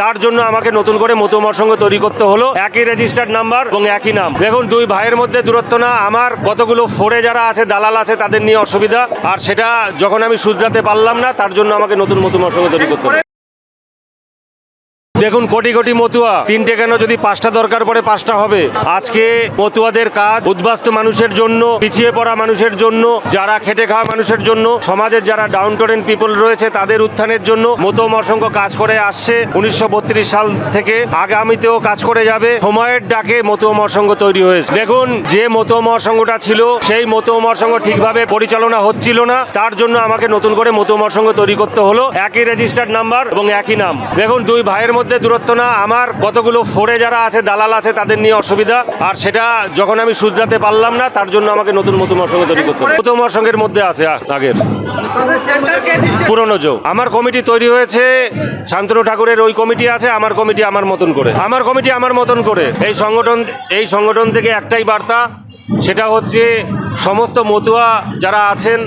তার জন্য আমাকে নতুন করে মতুমার সঙ্গে তৈরি করতে হলো। একই রেজিস্টার্ড নাম্বার এবং একই নাম। দেখুন, দুই ভাইয়ের মধ্যে দূরত্ব না। আমার কতগুলো ফোরে যারা আছে, দালাল আছে, তাদের নিয়ে অসুবিধা। আর সেটা যখন আমি শুধরাতে পারলাম না, তার জন্য আমাকে নতুন মতুমার সঙ্গে তৈরি করতে হলো। দেখুন কোটি কোটি মতুয়া। তিনটে কেন যদি পাঁচটা দরকার পড়ে পাঁচটা হবে? আজকে মতুয়াদের কাজ উদ্বাস্ত মানুষের জন্য, পিছিয়ে পড়া মানুষের জন্য, যারা খেটে খাওয়া মানুষের জন্য, সমাজের যারা ডাউন টোরেন পিপল রয়েছে, তাদের উত্থানের জন্য মতুয়া অসংখ্য কাজ করে আসছে। উনিশশো বত্রিশ সাল থেকে আগামীতেও কাজ করে যাবে। সময়ের ডাকে মতুয়া মহাসংঘ তৈরি হয়েছে। দেখুন, যে মতুয়া মহাসংঘটা ছিল, সেই মতুয়া মহাসংঘ ঠিকভাবে পরিচালনা হচ্ছিল না। তার জন্য আমাকে নতুন করে মতুয়া মহাসংঘ তৈরি করতে হলো। একই রেজিস্টার্ড নাম্বার এবং একই নাম। দেখুন, দুই ভাইয়ের মধ্যে দূরত্ব না, আমার কতগুলো ফোরে যারা আছে, দালাল আছে, তাদের নিয়ে অসুবিধা। আর সেটা যখন আমি শুধরাতে পারলাম না, তার জন্য আমাকে নতুন মতুয়া মহাসংঘ তৈরি করতে হলো মতুয়া মহাসংঘের মধ্যে আছে আগের। পুরনো যোগ আমার কমিটি তৈরি হয়েছে, শান্তনু ঠাকুরের ওই কমিটি আছে, আমার কমিটি আমার মতন করে। আমার কমিটি আমার মতন করে। এই সংগঠন এই সংগঠন থেকে একটাই বার্তা সেটা হচ্ছে সমস্ত মতুয়া যারা আছেন,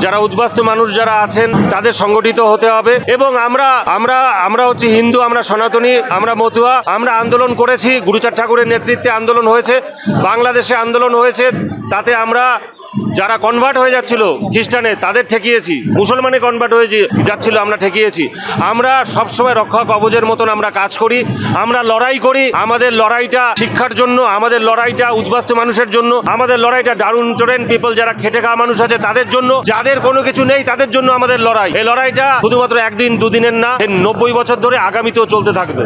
যারা উদ্বাস্ত মানুষ যারা আছেন, তাদের সংগঠিত হতে হবে। এবং আমরা আমরা আমরা হচ্ছে হিন্দু, আমরা সনাতনী, আমরা মতুয়া, আমরা আন্দোলন করেছি। গুরুচার ঠাকুরের নেতৃত্বে আন্দোলন হয়েছে। বাংলাদেশে আন্দোলন হয়েছে। তাতে আমরা যারা কনভার্ট হয়ে যাচ্ছিল খ্রিস্টানে, তাদের ঠেকিয়েছি। মুসলমানে কনভার্ট হয়ে যাচ্ছিল, আমরা ঠেকিয়েছি। আমরা সবসময় রক্ষা কবচের মতন আমরা কাজ করি, আমরা লড়াই করি। আমাদের লড়াইটা শিক্ষার জন্য, আমাদের লড়াইটা উদ্বাস্ত মানুষের জন্য, আমাদের লড়াইটা ডাউন টোরেন পিপল যারা খেটে খাওয়া মানুষ আছে, তাদের জন্য। যাদের কোনো কিছু নেই, তাদের জন্য আমাদের লড়াই। এই লড়াইটা শুধুমাত্র একদিন, দুদিনের না নব্বই বছর ধরে আগামীতেও চলতে থাকবে।